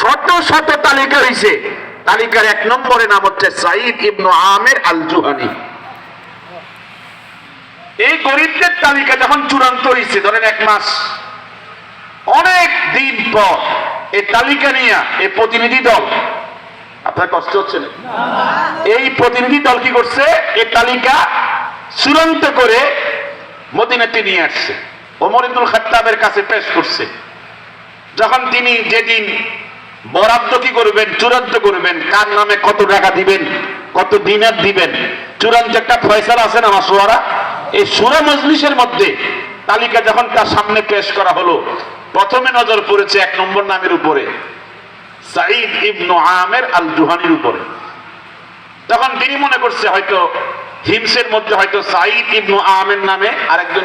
শত শত তালিকা হইছে। তালিকার এক নম্বরে নাম হচ্ছে সাইদ ইবনু আমের আল জুহানি এই গরিবদের তালিকা যখন চূড়ান্ত হয়েছে ধরেন এক মাস, অনেক দিন পর এই তালিকা নিয়ে এই প্রতিনিধি দল, আপনার কষ্ট হচ্ছে না এই প্রতিনিধি দল কি করছে? এই তালিকা চূড়ান্ত করে মদিনাতে নিয়ে আসছে। ওমর ইবনুল খাত্তাবের কাছে পেশ করছে। যখন তিনি যেদিন বরাদ্দ কি করবেন, চূড়ান্ত করবেন, কার নামে কত টাকা দিবেন, কত দিনের দিবেন, চূড়ান্ত একটা ফয়সালা আছে না আমার সোয়ারা এই সুরা মজলিসের মধ্যে তালিকা যখন তার সামনে পেশ করা হলো, প্রথমে নজর পড়েছে এক নম্বর নামের উপরে সাইদ ইবনু আমের আল জুহানির উপরে। তখন তিনি মনে করছে হয়তো হিমসের মধ্যে হয়তো সাইদ ইবনু আমের নামে আরেকজন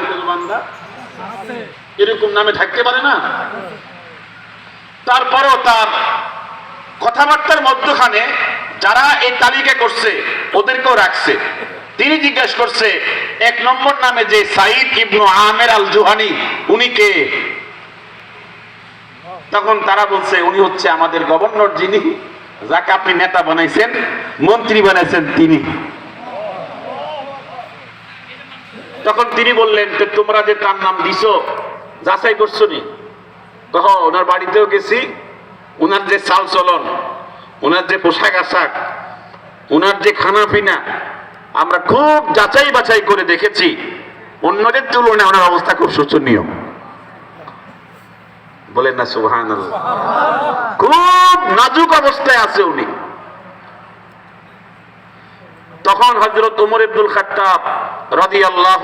এরকম নামে থাকতে পারে না? তারপরও তার কথাবার্তার মধ্যখানে যারা এই তালিকা করছে, ওদেরকেও রাখছে। তিনি জিজ্ঞেস করছে, এক নম্বর নামে যে সাইদ ইবনু আমের আল জুহানি উনি কে? তখন তারা বলছে, উনি হচ্ছে আমাদের গভর্নর যিনি, যাকে আপনি নেতা বানাইছেন, মন্ত্রী বানাইছেন তিনি। তখন তিনি বললেন তোমরা যে তার নাম দিছো, যাচাই করছ নি? কহ ওনার বাড়িতেও গেছি। ওনার যে চাল চলন, ওনার যে পোশাক আশাক, ওনার যে খানা পিনা আমরা খুব যাচাই বাছাই করে দেখেছি। অন্যদের তুলনায় ওনার অবস্থা খুব শোচনীয়। বলেন না সুহান খুব নাজুক অবস্থায় আছে উনি। তখন হজরত উমর ইবনুল খাত্তাব রদি আল্লাহ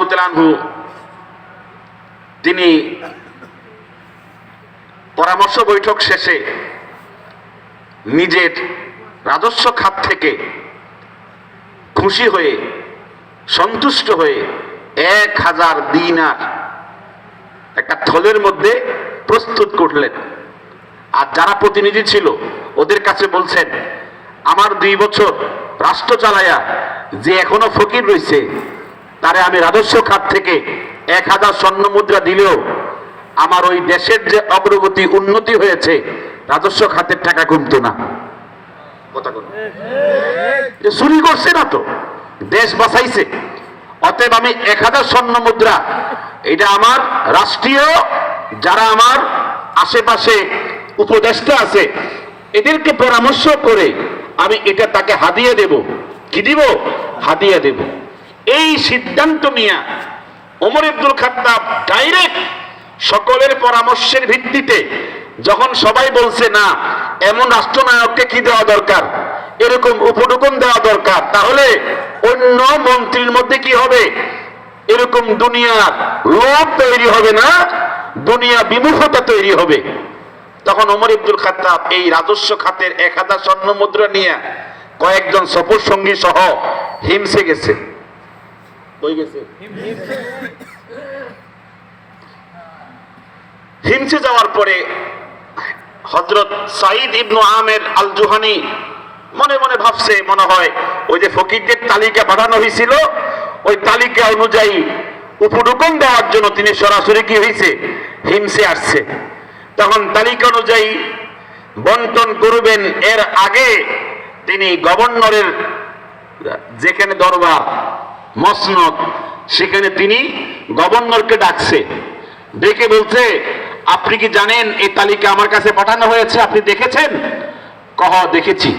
তিনি পরামর্শ বৈঠক শেষে নিজের রাজস্ব খাত থেকে খুশি হয়ে, সন্তুষ্ট হয়ে এক হাজার দিনার একটা থলের মধ্যে প্রস্তুত করলেন। আর যারা প্রতিনিধি ছিল, ওদের কাছে বলছেন, আমার দুই বছর রাষ্ট্র চালায়া যে এখনও ফকির রয়েছে তারে আমি রাজস্ব খাত থেকে এক হাজার স্বর্ণ মুদ্রা দিলেও আমার ওই দেশের যে অগ্রগতি, উন্নতি হয়েছে, রাজস্ব খাতের টাকা কমতো না। চুরি করছে না তো, দেশ বাঁচাইছে। অতএব আমি এক হাজার স্বর্ণ মুদ্রা, এটা আমার রাষ্ট্রীয়, যারা আমার আশেপাশে উপদেষ্টা আছে, এদেরকে পরামর্শ করে আমি এটা তাকে হাদিয়ে দেব। কি দিব? হাদিয়ে দেব। এই সিদ্ধান্ত নিয়ে ওমর আব্দুল খাত্তাব ডাইরেক্ট সকলের পরামর্শের ভিত্তিতে যখন সবাই বলছে, না, এমন রাষ্ট্রনায়ককে কি দেওয়া দরকার? এরকম উপটুকুন দেওয়া দরকার। তাহলে অন্য মন্ত্রীর মধ্যে কি হবে? এরকম দুনিয়ার লোভ তৈরি হবে না? দুনিয়া বিমুখতা তৈরি হবে। তখন ওমর ইবদুল খাত্তাব এই রাজস্ব খাতের এক হাজার স্বর্ণ মুদ্রা নিয়ে কয়েকজন সফর সঙ্গী সহ হিমসে গেছে? গেছে। হিমসে যাওয়ার পরে হজরত সাইদ ইবনু আহমেদ আল জুহানি মনে মনে ভাবছে, মনে হয় ওই যে ফকিরদের তালিকা পাঠানো হয়েছিল, ওই তালিকা অনুযায়ী উপটুকন দেওয়ার জন্য তিনি সরাসরি কি হয়েছে হিমসে আসছে। তখন তালিকা অনুযায়ী বন্টন করবেন এর আগে তিনি গভর্নরের যেখানে দরবার, মসনদ, সেখানে তিনি গভর্নরকে ডাকছে। ডেকে বলছে আপনি কি জানেন এই তালিকা আমার কাছে পাঠানো হয়েছে? আপনি দেখেছেন? কহ, দেখেছি।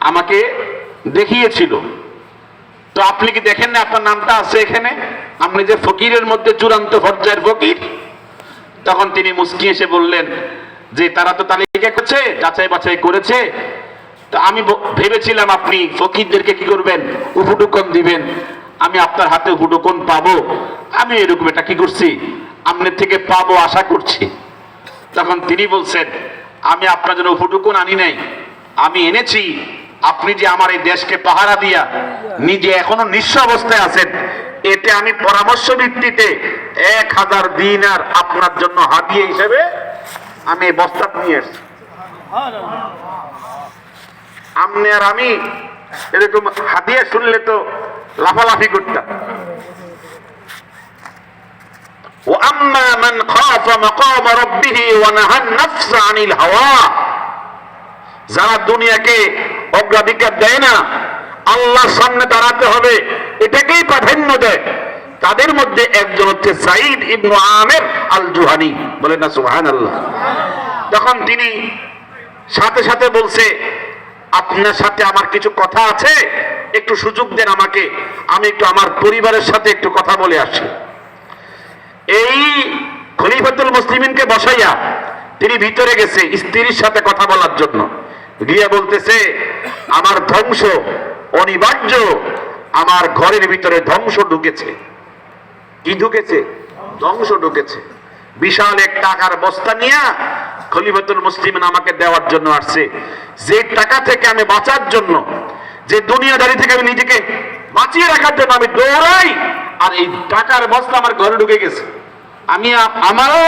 আমাকে দেখিয়েছিল। তো আপনি কি দেখেন না আপনার নামটা আছে এখানে? আপনি যে ফকিরের মধ্যে চূড়ান্ত পর্যায়ের ফকির, তখন তিনি মুস্কি এসে বললেন, যে তারা তো তালিকা করছে, যাচাই বাছাই করেছে। তো আমি ভেবেছিলাম আপনি ফকিরদেরকে কি করবেন? উপটুকন দিবেন। আমি আপনার হাতে উপটুকন পাবো। আমি এরকম এটা কি করছি? আপনার থেকে পাবো আশা করছি। তখন তিনি বলছেন, আমি আপনার জন্য উপটুকুন আনি নাই। আমি এনেছি। আপনি যে আমার এই দেশকে পাহারা দিয়া নিজে এখনও নিঃস্ব অবস্থায় আছেন, এতে আমি পরামর্শ ভিত্তিতে এক হাজার দিন আর আপনার জন্য হাতিয়ে হিসেবে আমি এই বস্তা নিয়ে এসছি। আপনি আর আমি এরকম হাতিয়ে শুনলে তো লাফালাফি করতাম। وأما من خاف مقام ربه ونهى النفس عن الهوى যারা দুনিয়াকে অগ্রাধিকার দেয় না আল্লাহর সামনে দাঁড়াতে হবে এটাকেই প্রাধান্য দেয় তাদের মধ্যে একজন হচ্ছে সাইদ ইবনু আমের আল জুহানি বলেন না সুহান আল্লাহ তখন তিনি সাথে সাথে বলছে আপনার সাথে আমার কিছু কথা আছে একটু সুযোগ দেন আমাকে আমি একটু আমার পরিবারের সাথে একটু কথা বলে আসি এই খলিফাতুল মুসলিমিনকে বসাইয়া তিনি ভিতরে গেছে স্ত্রীর সাথে কথা বলার জন্য। গিয়া বলতেছে, আমার ধ্বংস, অনিবার্য, আমার ঘরের ভিতরে ধ্বংস ঢুকেছে। কি ঢুকেছে? ধ্বংস ঢুকেছে। বিশাল এক টাকার বস্তা নিয়ে খলিফাতুল মুসলিমিন আমাকে দেওয়ার জন্য আসছে। যে টাকা থেকে আমি বাঁচার জন্য, যে দুনিয়াদারি থেকে আমি নিজেকে বাঁচিয়ে রাখার জন্য আমি দৌড়াই, আর এই টাকার বস্তা আমার ঘরে ঢুকে গেছে। আমি আমারও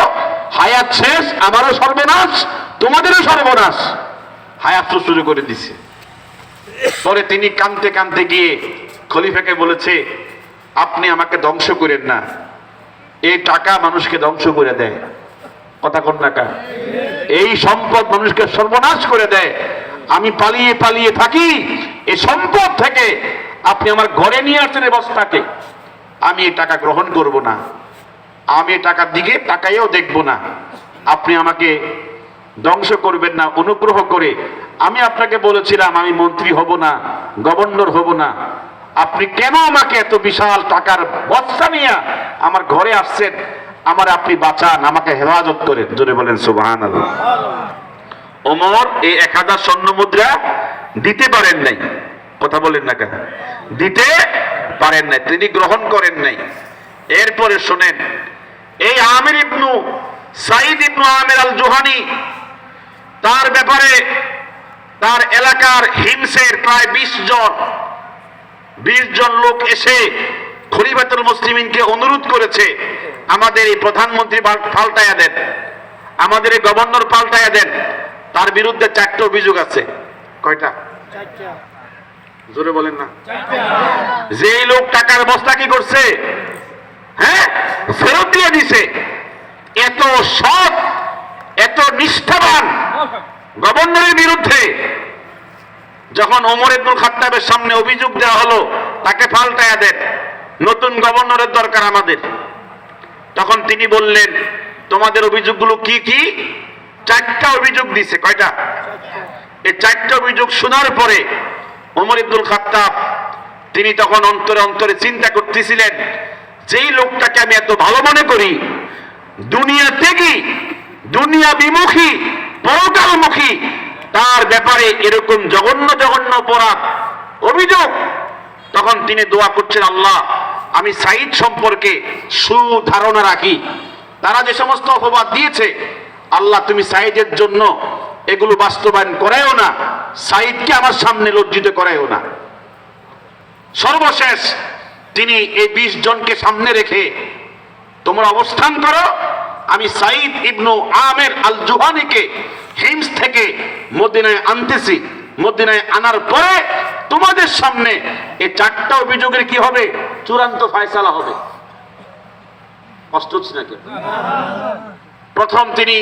হায়াত শেষ, আমারও সর্বনাশ, তোমাদেরও সর্বনাশ। হায়াত তো শুরু করে দিছে। পরে তিনি কানতে কানতে গিয়ে খলিফাকে বলেছে, আপনি আমাকে ধ্বংস করেন না। এই টাকা মানুষকে ধ্বংস করে দেয়। কথা কোন টাকা এই সম্পদ মানুষকে সর্বনাশ করে দেয়। আমি পালিয়ে পালিয়ে থাকি এই সম্পদ থেকে আপনি আমার ঘরে নিয়ে আসছেন বস্তাকে, আমি এই টাকা গ্রহণ করব না। আমি টাকার দিকে তাকাইও দেখব না। আপনি আমাকে ধ্বংস করবেন না, অনুগ্রহ করে। আমি আপনাকে বলেছিলাম, আমি মন্ত্রী হব না, গভর্নর হব না। আপনি কেন আমাকে এত বিশাল টাকার বস্তা নিয়ে আমার ঘরে আসছেন? আমার আপনি বাঁচান, আমাকে হেফাজত করেন। জোরে বলেন সুবাহান ওমর, এই এক হাজার স্বর্ণ মুদ্রা দিতে পারেন নাই। কথা বলেন না কেন? দিতে পারেন নাই, তিনি গ্রহণ করেন নাই। এরপরে শোনেন, এই আমির ইবনু সাইদ ইবনু আমির আল জোহানি তার ব্যাপারে তার এলাকার হিমসের প্রায় বিশ জন বিশ জন লোক এসে খলিফাতুল মুসলিমিনকে অনুরোধ করেছে, আমাদের এই প্রধানমন্ত্রী পাল- পাল্টায়া দেন, আমাদের এই গভর্নর পাল্টায়া দেন, তার বিরুদ্ধে চারটে অভিযোগ আছে। কয়টা? জোরে বলেন না। যে লোক টাকার বস্তা কি করছে? হ্যাঁ? ফেরত দিয়ে দিছে। এত সৎ, এত নিষ্ঠাবান গভর্নরের বিরুদ্ধে যখন ওমর ইবনুল খাত্তাবের সামনে অভিযোগ দেওয়া হলো, তাকে পাল্টায়া দেন। নতুন গভর্নরের দরকার আমাদের। তখন তিনি বললেন, তোমাদের অভিযোগগুলো কি কি? চারটা অভিযোগ দিছে। কয়টা? এই চারটা অভিযোগ শোনার পরে ওমর ইবনুল খাত্তাব, তিনি তখন অন্তরে অন্তরে চিন্তা করতেছিলেন, যেই লোকটাকে আমি এত ভালো মনে করি, দুনিয়া ত্যাগী, দুনিয়া বিমুখী, পরকালমুখী, তার ব্যাপারে এরকম জঘন্য জঘন্য অপরাধ, অভিযোগ, তখন তিনি দোয়া করছেন, আল্লাহ, আমি সাইদ সম্পর্কে সুধারণা রাখি। তারা যে সমস্ত অপবাদ দিয়েছে, আল্লাহ, তুমি সাইদের জন্য এগুলো বাস্তবায়ন করায়ও না সাইদকে আমার সামনে লজ্জিত করায়ও না। সর্বশেষ তিনি এই বিশ জনকে সামনে রেখে তোমরা অবস্থান করো, আমি সাইদ ইবনু আমের আল জুহানিকে হিমস থেকে মদিনায় আনতেছি। মদিনায় আনার পরে তোমাদের সামনে এই চারটা অভিযোগের কি হবে? চূড়ান্ত ফয়সালা হবে। কষ্ট হচ্ছে নাকি? প্রথম তিনি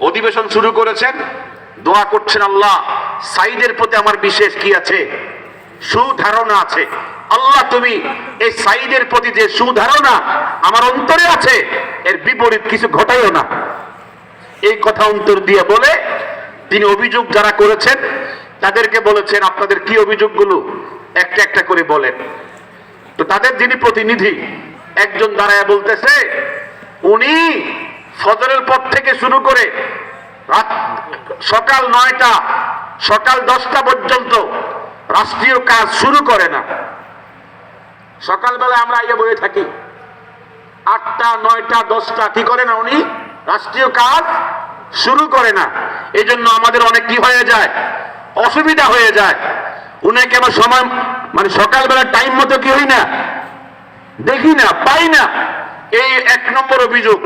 অধিবেশন শুরু করেছেন। দোয়া করছেন আল্লাহ সাইদের প্রতি আমার বিশেষ কি আছে? সুধারণা আছে। আল্লাহ তুমি এই সাইদের প্রতি যে সুধারণা আমার অন্তরে আছে, এর বিপরীত কিছু ঘটাইও না। এই কথা অন্তর দিয়ে বলে তিনি অভিযোগ যারা করেছেন, তাদেরকে বলেছেন, আপনাদের কি অভিযোগগুলো? একটা একটা করে বলেন। তো তাদের যিনি প্রতিনিধি, একজন দাঁড়ায় বলতেছে, উনি ফজরের পর থেকে শুরু করে সকাল নয়টা, সকাল দশটা পর্যন্ত রাষ্ট্রীয় কাজ শুরু করে না। সকালবেলা আমরা আইয়া বয়ে থাকি। আটটা, নয়টা, দশটা, কি করে না উনি? রাষ্ট্রীয় কাজ শুরু করে না। এই জন্য আমাদের অনেক কি হয়ে যায়? অসুবিধা হয়ে যায়। উনাকে আমার সময় মানে সকালবেলা টাইম মতো কি হই না? দেখি না, পাই না। এই এক নম্বর অভিযোগ।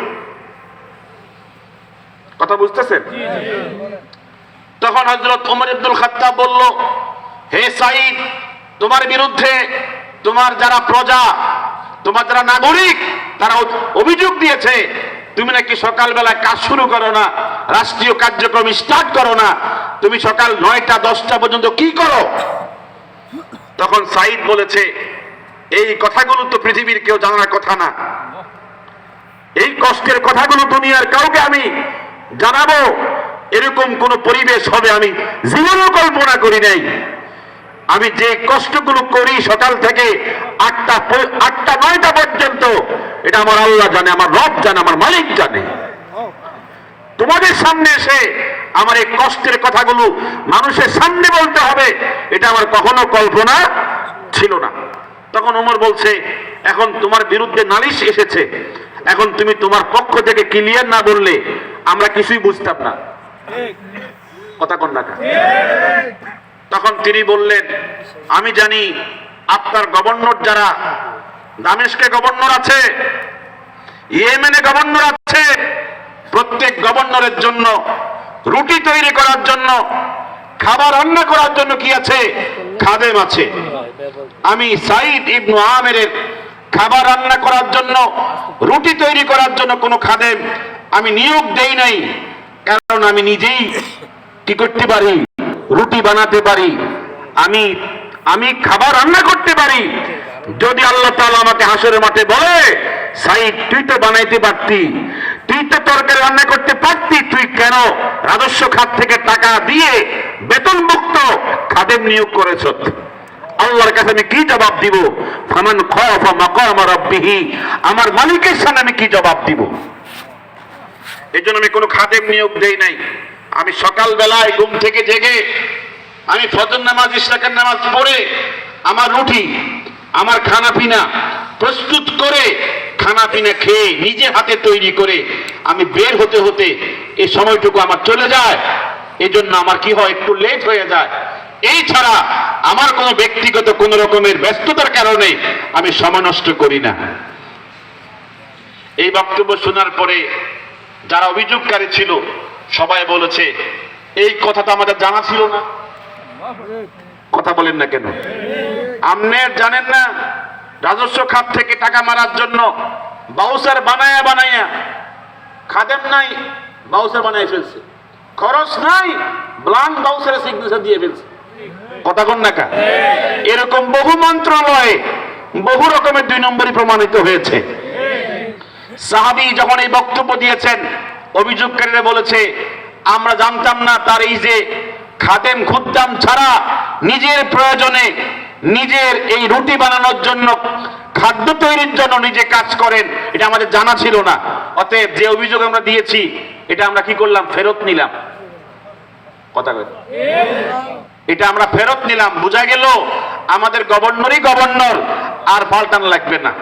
কথা বুঝতেছেন? তখন হজরত ওমর আব্দুল খাত্তাব বলল, হে সাইদ তোমার বিরুদ্ধে তোমার যারা প্রজা, তোমার যারা নাগরিক, তারা অভিযোগ দিয়েছে, তুমি নাকি সকালবেলা কাজ শুরু করো না, রাষ্ট্রীয় কার্যক্রম স্টার্ট করো না, তুমি সকাল নয়টা, দশটা পর্যন্ত কি করো? তখন সাইদ বলেছে, এই কথাগুলো তো পৃথিবীর কেউ জানার কথা না। এই কষ্টের কথাগুলো দুনিয়ার কাউকে আমি জানাব, এরকম কোন পরিবেশ হবে আমি জীবনও কল্পনা করি নাই। আমি যে কষ্টগুলো করি সকাল থেকে আটটা আটটা, নয়টা পর্যন্ত, এটা আমার আল্লাহ জানে, আমার রব জানে, আমার মালিক জানে। তোমাদের সামনে এসে আমার এই কষ্টের কথাগুলো মানুষের সামনে বলতে হবে, এটা আমার কখনো কল্পনা ছিল না। তখন ওমর বলছে, এখন তোমার বিরুদ্ধে নালিশ এসেছে। এখন তুমি তোমার পক্ষ থেকে ক্লিয়ার না বললে, আমরা কিছুই বুঝতাম না। কথা কন কা? তখন তিনি বললেন, আমি জানি আপনার গভর্নর যারা, দামেশকে গভর্নর আছে, ইয়েমেনে গভর্নর আছে, প্রত্যেক গভর্নরের জন্য, রুটি তৈরি করার জন্য, খাবার রান্না করার জন্য কি আছে? খাদেম আছে। আমি সাইদ ইবনু আমেরের খাবার রান্না করার জন্য, রুটি তৈরি করার জন্য কোনো খাদেম আমি নিয়োগ দেই নাই, কারণ আমি নিজেই কি করতে পারি, রুটি বানাতে পারি, আমি আমি খাবার রান্না করতে পারি। যদি আল্লাহ তাআলা আমাকে হাসরের মাঠে বলে, সাইদ, তুই তো বানাইতে পারতি, তুই তো তরকারি রান্না করতে পারতি, তুই কেন রাজস্ব খাত থেকে টাকা দিয়ে বেতনমুক্ত খাদেম নিয়োগ করেছ? আল্লাহর কাছে আমি কি জবাব দিব? ফামান খাফা মাকাম রাব্বিহি, আমার মালিকের সামনে আমি কি জবাব দিব? এই জন্য আমি কোনো খাদেম নিয়োগ দেই নাই। আমি সকাল বেলায় ঘুম থেকে জেগে, আমি ফজর নামাজ, ইশরাকের নামাজ পড়ে আমার রুটি, আমার খানা পিনা প্রস্তুত করে খানা পিনা খেয়ে নিজে হাতে তৈরি করে আমি বের হতে হতে এই সময়টুকু আমার চলে যায়। এই জন্য আমার কি হয়? একটু লেট হয়ে যায়। এই ছাড়া আমার কোনো ব্যক্তিগত কোন রকমের ব্যস্ততার কারণে আমি সময় নষ্ট করি না। এই বক্তব্য শোনার পরে যারা অভিযোগকারী ছিল, সবাই বলেছে, এই কথা তো আমাদের জানা ছিল না। কথা বলেন না কেন? আমনের জানেন না, রাজস্ব খাত থেকে টাকা মারার জন্য বাউসার বানায়া বানায়া খাদেম নাই বাউসার বানায় ফেলছে। খরচ নাই ব্লান বাউসারের সিগনেচার দিয়ে ফেলছে। কথা কন না এরকম বহু মন্ত্রণালয়ে বহু রকমের দুই নম্বরই প্রমাণিত হয়েছে। সাহাবি যখন এই বক্তব্য দিয়েছেন, অভিযোগকারীরা বলেছে, আমরা জানতাম না তার এই যে খাদেম খুদ্দাম ছাড়া নিজের প্রয়োজনে নিজের এই রুটি বানানোর জন্য, খাদ্য তৈরির জন্য নিজে কাজ করেন, এটা আমাদের জানা ছিল না। অতএব যে অভিযোগ আমরা দিয়েছি, এটা আমরা কি করলাম? ফেরত নিলাম। কথা কই এটা আমরা ফেরত নিলাম। বোঝা গেল আমাদের গভর্নরই গভর্নর, আর পাল্টানো লাগবে না।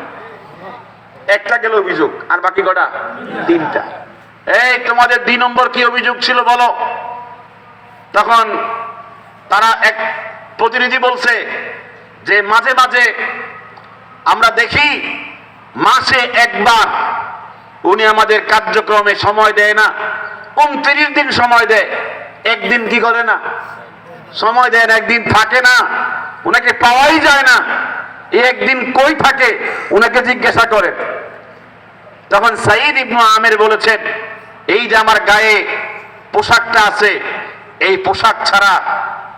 একটা গেল অভিযোগ, আর বাকি কটা? তিনটা। এই, তোমাদের দুই নম্বর কি অভিযোগ ছিল বলো? তখন তারা এক প্রতিনিধি বলছে যে, মাঝে মাঝে আমরা দেখি মাসে একবার উনি আমাদের কার্যক্রমে সময় দেয় না। উনত্রিশ দিন সময় দেয়, একদিন কি করে না? সময় দেন, একদিন থাকে না, ওনাকে পাওয়াই যায় না। একদিন কই থাকে? ওনাকে জিজ্ঞাসা করেন। তখন সাইদ ইবনু আমের বলেছেন, এই যে আমার গায়ে পোশাকটা আছে, এই পোশাক ছাড়া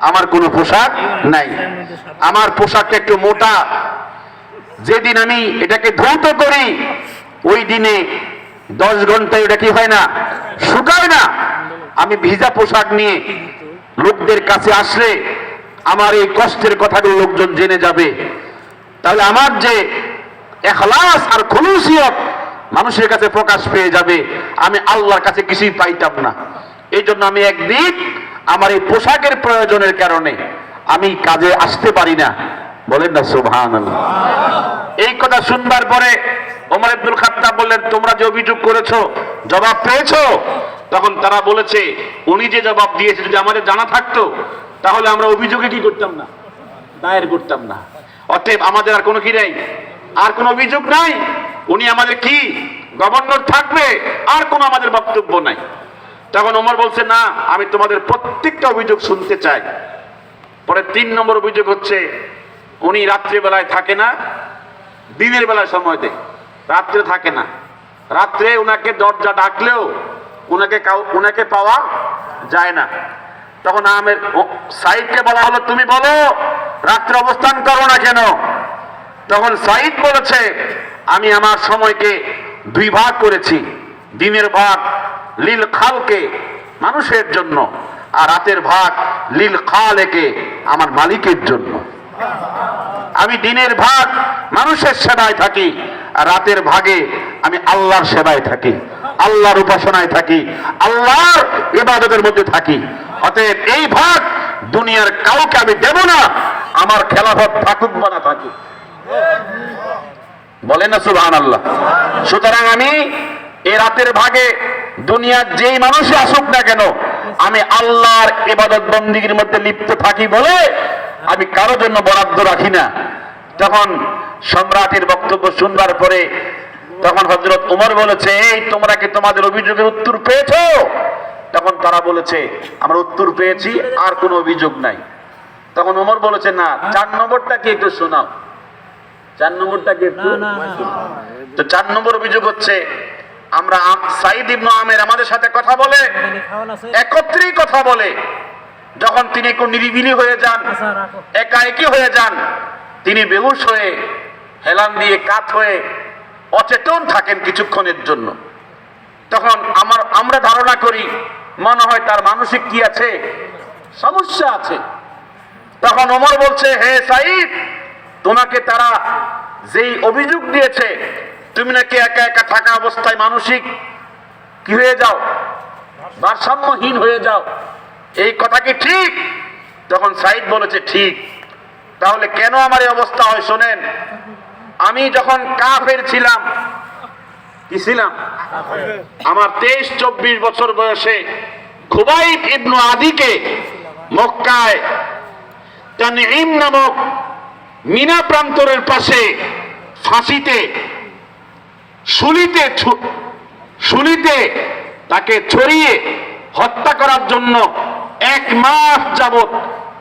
আমার কোনো পোশাক নাই। আমার পোশাকটা একটু মোটা। যেদিন আমি এটাকে ধৌত করি, ওই দিনে দশ ঘন্টায় ওটা কি হয় না? শুকায় না। আমি ভিজা পোশাক নিয়ে লোকদের কাছে আসলে আমার এই কষ্টের কথাগুলো লোকজন জেনে যাবে। তাহলে আমার যে এখলাস আর খুলুসিয়ত মানুষের কাছে প্রকাশ পেয়ে যাবে, আমি আল্লাহর কাছে কিছুই পাইতাম না। এই জন্য আমি একদিন আমার এই পোশাকের প্রয়োজনের কারণে আমি কাজে আসতে পারি না। বলেন না সুবহান এই কথা শুনবার পরে ওমর আব্দুল খাত্তাব বললেন, তোমরা যে অভিযোগ করেছ, জবাব পেয়েছ? তখন তারা বলেছে, উনি যে জবাব দিয়েছে, যদি আমাদের জানা থাকতো, তাহলে আমরা অভিযোগে কি করতাম না? দায়ের করতাম না। অতএব আমাদের আর কোনো কি নেই? আর কোনো অভিযোগ নাই? উনি আমাদের কি? গভর্নর থাকবে? আর কোনো আমাদের বক্তব্য নাই। তখন ওমর বলছে, না, আমি তোমাদের প্রত্যেকটা অভিযোগ শুনতে চাই। পরে তিন নম্বর অভিযোগ হচ্ছে, উনি রাত্রিবেলায় থাকে না, দিনের বেলায় সময় দেয়। রাত্রে থাকে না। রাত্রে ওনাকে দরজা ডাকলেও উনাকে কাউ, উনাকে পাওয়া যায় না। তখন আমের সাইদকে বলা হলো, তুমি বলো, রাত্রে অবস্থান করো না কেন? তখন সাইদ বলেছে, আমি আমার সময়কে দুই ভাগ করেছি, দিনের ভাগ লীল খালকে, মানুষের জন্য, আর রাতের ভাগ লীল খালেকে, আমার মালিকের জন্য। আমি দিনের ভাগ মানুষের সেবায় থাকি, আর রাতের ভাগে আমি আল্লাহর সেবায় থাকি। আল্লাহর উপাসনায় থাকি, আল্লাহর ইবাদতের মধ্যে থাকি। অতএব এই ভাগ দুনিয়ার কাউকে আমি দেব না, আমার খেলাফত থাকুক বা না থাকুক। বলেন না সুবহান আল্লাহ সুতরাং আমি এ রাতের ভাগে দুনিয়ার যেই মানুষই আসুক না কেন, আমি আল্লাহর ইবাদত বন্দীগীর মধ্যে লিপ্ত থাকি বলে আমি কারও জন্য বরাদ্দ রাখি না। তখন সম্রাটের বক্তব্য শুনবার পরে তখন হজরত উমর বলেছে এই তোমরা কি তোমাদের অভিযোগের উত্তর পেয়েছ? তখন তারা বলেছে আমরা উত্তর পেয়েছি আর কোনো অভিযোগ নাই। তখন উমর বলেছে না চার নম্বরটা কি একটু শোনাও। চার নম্বরটা কি একটু? তো চার নম্বর অভিযোগ হচ্ছে আমরা আম- সাইদ ইবনু আমের আমাদের সাথে কথা বলে একত্রেই কথা বলে। যখন তিনি একটু নিরিবিলি হয়ে যান একা একই হয়ে যান তিনি বেহুশ হয়ে হেলান দিয়ে কাত হয়ে অচেতন থাকেন কিছুক্ষণের জন্য। তখন আমার, আমরা ধারণা করি, মনে হয় তার মানসিক কি আছে? সমস্যা আছে। তখন ওমর বলছে, হে সাইদ তোমাকে তারা যেই অভিযোগ দিয়েছে, তুমি নাকি একা একা থাকা অবস্থায় মানসিক কি হয়ে যাও? ভারসাম্যহীন হয়ে যাও। এই কথা কি ঠিক? তখন সাইদ বলেছে, ঠিক। তাহলে কেন আমার এই অবস্থা হয়, শোনেন? আমি যখন কাফের ছিলাম, কি ছিলাম? আমার তেইশ, চব্বিশ বছর বয়সে খুবাইব ইবনু আদিকে মক্কায় তানঈম নামক মিনা প্রান্তরের পাশে ফাঁসিতে, শুলিতে ছু- শুলিতে তাকে ছড়িয়ে হত্যা করার জন্য এক মাস যাবত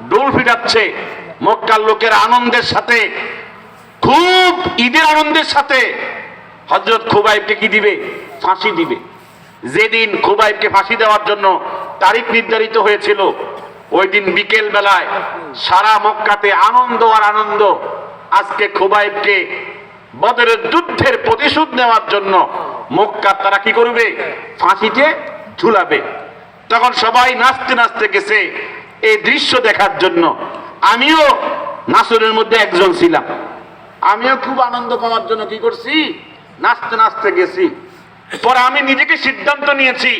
ডোল ফিটাচ্ছে মক্কার লোকের আনন্দের সাথে খুব ঈদের আনন্দের সাথে হজরত খুবাইবকে কি দিবে? ফাঁসি দিবে। যেদিন খুবাইবকে ফাঁসি দেওয়ার জন্য তারিখ নির্ধারিত হয়েছিল, ওই দিন বিকেল বেলায় সারা মক্কাতে আনন্দ আর আনন্দ। আজকে খুবাইবকে বদরের যুদ্ধের প্রতিশোধ নেওয়ার জন্য মক্কা তারা কি করবে? ফাঁসিতে ঝুলাবে। তখন সবাই নাচতে নাচতে গেছে এই দৃশ্য দেখার জন্য। আমিও নাসরের মধ্যে একজন ছিলাম। আমিও খুব আনন্দ পাওয়ার জন্য কি করছি? নাচতে নাচতে গেছি। পরে আমি নিজেকে সিদ্ধান্ত নিয়েছি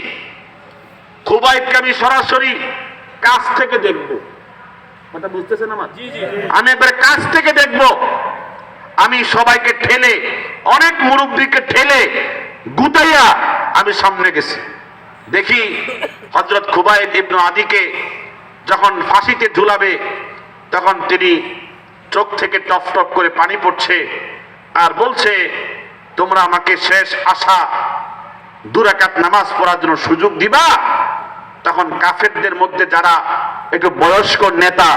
খুবাইবকে আমি সরাসরি কাছ থেকে দেখব। কথা বুঝতেছেন আমার? আমি একবার কাছ থেকে দেখব। আমি সবাইকে ঠেলে অনেক মুরব্বীকে ঠেলে গুতাইয়া আমি সামনে গেছি। দেখি হজরত খুবাইব ইবনু আদিকে যখন ফাঁসিতে ঝুলাবে তখন তিনি চোখ থেকে টপ টপ করে পানি পড়ছে আর বলছে, তোমরা আমাকে শেষ আশা, দুরাকাত নামাজ পড়ার জন্য সুযোগ দিবা? তখন কাফেরদের মধ্যে যারা একটু বয়স্ক নেতা,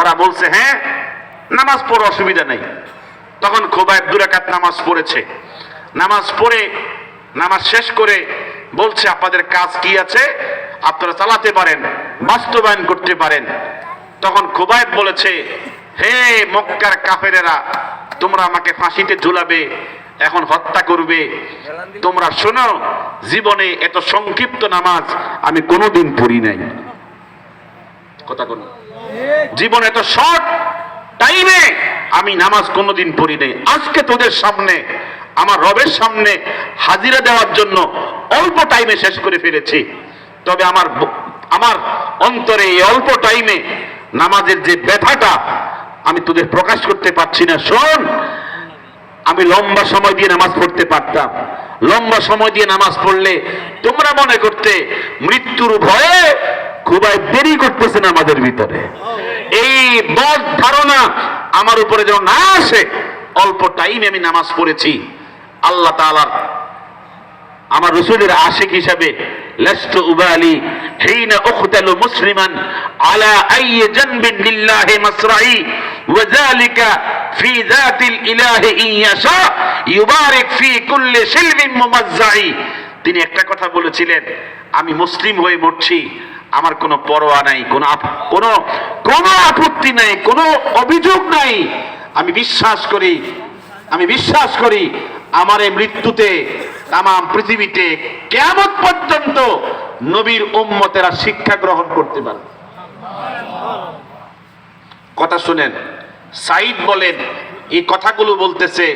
ওরা বলছে হ্যাঁ নামাজ পড়ো অসুবিধা নেই। তখন খোবাইব দুরাকাত নামাজ পড়েছে। নামাজ পড়ে, নামাজ শেষ করে বলছে, আপনাদের কাজ কি আছে? আপনারা চালাতে পারেন, বাস্তবায়ন করতে পারেন। তখন খুবাইব বলেছে হে মক্কার কাফেরেরা, তোমরা আমাকে ফাঁসিতে ঝুলাবে, এখন হত্যা করবে। তোমরা শোনো, জীবনে এত সংক্ষিপ্ত নামাজ আমি কোনোদিন পড়ি নাই। কথা কোন জীবনে এত শর্ট টাইমে আমি নামাজ কোনোদিন পড়ি নাই। আজকে তোদের সামনে, আমার রবের সামনে হাজিরা দেওয়ার জন্য অল্প টাইমে শেষ করে ফেলেছি। তবে আমার আমার অন্তরে এই অল্প টাইমে নামাজের যে ব্যথাটা আমি তোদের প্রকাশ করতে পারছি না। শোন, আমি লম্বা সময় দিয়ে নামাজ পড়তে পারতাম। লম্বা সময় দিয়ে নামাজ পড়লে তোমরা মনে করতে মৃত্যুর ভয়ে খুবই দেরি করতেছে না আমাদের ভিতরে। এই বদ ধারণা আমার উপরে যেন না আসে, অল্প টাইমে আমি নামাজ পড়েছি। আল্লাহ তাআলার আমার রসুলের আশিক হিসাবে, লস্ত উবালি হিনা উখতালু মুসলিমান আলা আই জানবিন লিল্লাহি মাসরাই। وذلك في ذات الإله إن يشاء يبارك في كل سلم ممزعي তিনি একটা কথা বলেছিলেন আমি মুসলিম হয়ে মরছি আমার কোনো পরোয়া নাই কোনো আপ- কোনো কোনো আপত্তি নাই কোনো অভিযোগ নাই আমি বিশ্বাস করি আমি বিশ্বাস করি আমার এই মৃত্যুতে তাম পৃথিবীতে কেমন পর্যন্ত নবীর উম্মতেরা শিক্ষা গ্রহণ করতে পারবে কথা শুনেন। সাইদ বলেন, এই কথাগুলো বলতেছে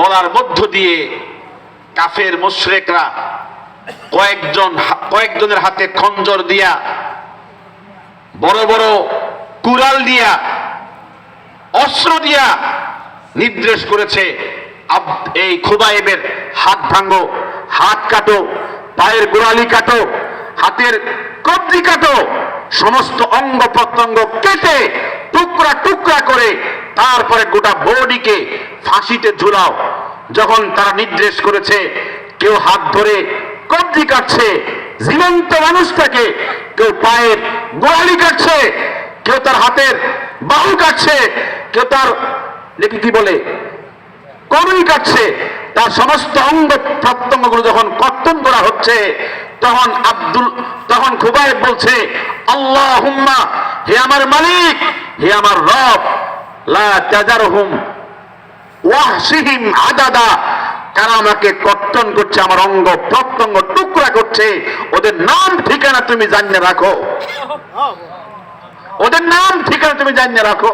বলার মধ্য দিয়ে কাফের মুশরেকরা কয়েকজন কয়েকজনের হাতে খঞ্জর দিয়া, বড় বড় কুড়াল দিয়া, অস্ত্র দিয়া নির্দেশ করেছে এই খুবাইবের হাত ভাঙো হাত কাটো, পায়ের গোড়ালি কাটো হাতের কবজি কাটো, সমস্ত অঙ্গ প্রত্যঙ্গ কেটে টুকরা টুকরা করে তারপরে গোটা বডিকে ফাঁসিতে ঝুলাও। যখন তারা নির্দেশ করেছে, কেউ হাত ধরে কবজি কাটছে, জীবন্ত মানুষটাকে কেউ পায়ের গোড়ালি কাটছে, কেউ তার হাতের বাহু কাটছে, কেউ তার দেখি কি বলে? করুই কাটছে। তার সমস্ত অঙ্গ প্রত্যঙ্গগুলো যখন কর্তন করা হচ্ছে তখন আব্দুল তখন খুবাইব বলছে আল্লাহ হুম্মা হে আমার মালিক হে আমার রব লা তাজারহুম ওয়াহসিহিম আদাদা কারা আমাকে কর্তন করছে আমার অঙ্গ প্রত্যঙ্গ টুকরা করছে ওদের নাম ঠিকানা তুমি জানিয়ে রাখো। ওদের নাম ঠিকানা তুমি জানিয়ে রাখো।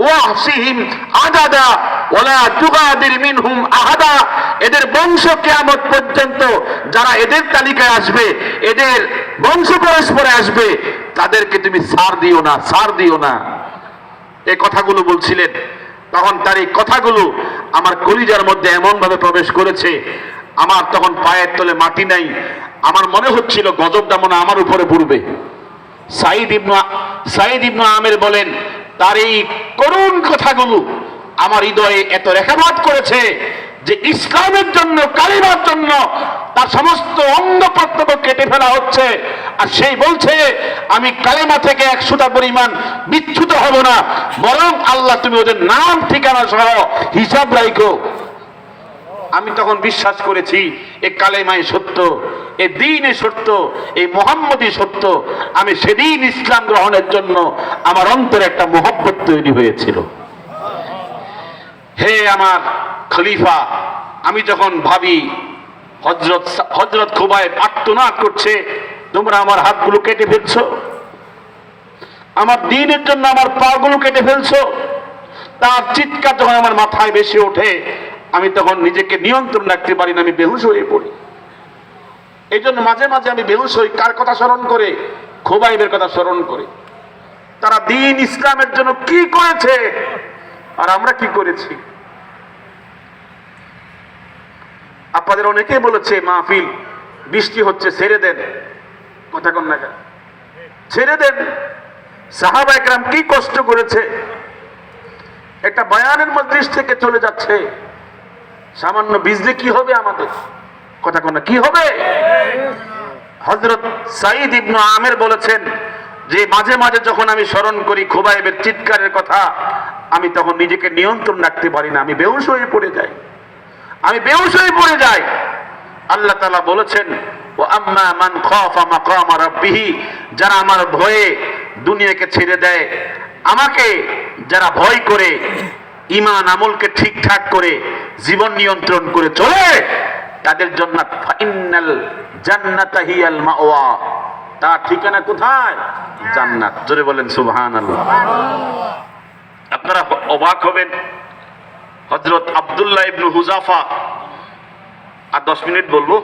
ওয়াহসিহিম আদাদা ওলা তুগাদির মিনহুম আহাদা। এদের বংশ কিয়ামত পর্যন্ত যারা এদের তালিকায় আসবে, এদের বংশ পরস্পরে আসবে, তাদেরকে তুমি সার দিও না, সার দিও না। এই কথাগুলো বলছিলেন। তখন তার এই কথাগুলো আমার কলিজার মধ্যে এমন ভাবে প্রবেশ করেছে, আমার তখন পায়ের তলে মাটি নাই। আমার মনে হচ্ছিল গজবটা মনে আমার উপরে পড়বে। সাইদ ইবনু সাইদ ইবনু আমের বলেন তার এই করুণ কথাগুলো আমার হৃদয়ে এত রেখাপাত করেছে যে ইসলামের জন্য, কালিমার জন্য তার সমস্ত অঙ্গ প্রত্যঙ্গ কেটে ফেলা হচ্ছে। আর সেই বলছে, আমি কালেমা থেকে একশোটা পরিমাণ বিচ্ছুত হব না, বরং আল্লাহ তুমি ওদের নাম, ঠিকানা সহ হিসাব রাখো। আমি তখন বিশ্বাস করেছি, এ কালেমাই সত্য, এ দিনই সত্য এই মোহাম্মদই সত্য। আমি সেদিন ইসলাম গ্রহণের জন্য আমার অন্তরে একটা মোহব্বত তৈরি হয়েছিল। হে আমার খলিফা, আমি যখন ভাবি হজরত হজরত খুবাই আত্মনাদ করছে, তোমরা আমার হাতগুলো কেটে ফেলছো? আমার দিনের জন্য আমার পাগুলো কেটে ফেলছো? তার চিৎকার যখন আমার মাথায় বেশি ওঠে আমি তখন নিজেকে নিয়ন্ত্রণ রাখতে পারি না, আমি বেহুশ হয়ে পড়ি। এই জন্য মাঝে মাঝে আমি বেহুশ হই, কার কথা স্মরণ করে? খোবাইবের কথা স্মরণ করে। তারা দিন ইসলামের জন্য কি করেছে? আর আমরা কি করেছি? আপনাদের অনেকেই বলেছে, মাহফিল, বৃষ্টি হচ্ছে, ছেড়ে দেন। কথা কন না ছেড়ে দেন। সাহাবা একরাম কি কষ্ট করেছে? একটা বয়ানের মজলিস থেকে চলে যাচ্ছে। সামান্য বিজলি কি হবে আমাদের? কথা কোন কি হবে? হজরত সাইদ ইবনু আমের বলেছেন যে মাঝে মাঝে যখন আমি স্মরণ করি খুবাইবের চিৎকারের কথা, আমি তখন নিজেকে নিয়ন্ত্রণ রাখতে পারি না, আমি বেহুশ হয়ে পড়ে যাই। আমি বেহুশ হয়ে পড়ে যাই। আল্লাহ তালা বলেছেন ও আম্মা মান খাফা মাকাম রাব্বিহি যারা আমার ভয়ে দুনিয়াকে ছেড়ে দেয়, আমাকে যারা ভয় করে ইমান আমলকে ঠিকঠাক করে জীবন নিয়ন্ত্রণ করে চলে, তাদের জন্য ফাইনাল জান্নাতা হিয়াল মাওয়া। তার ঠিকানা কোথায়? জান্নাত। জোরে বলেন, সুবহানাল্লাহ। আপনারা অবাক হবেন হজরত আব্দুল্লাহ ইবনু হুজাফা। আর দশ মিনিট বলব?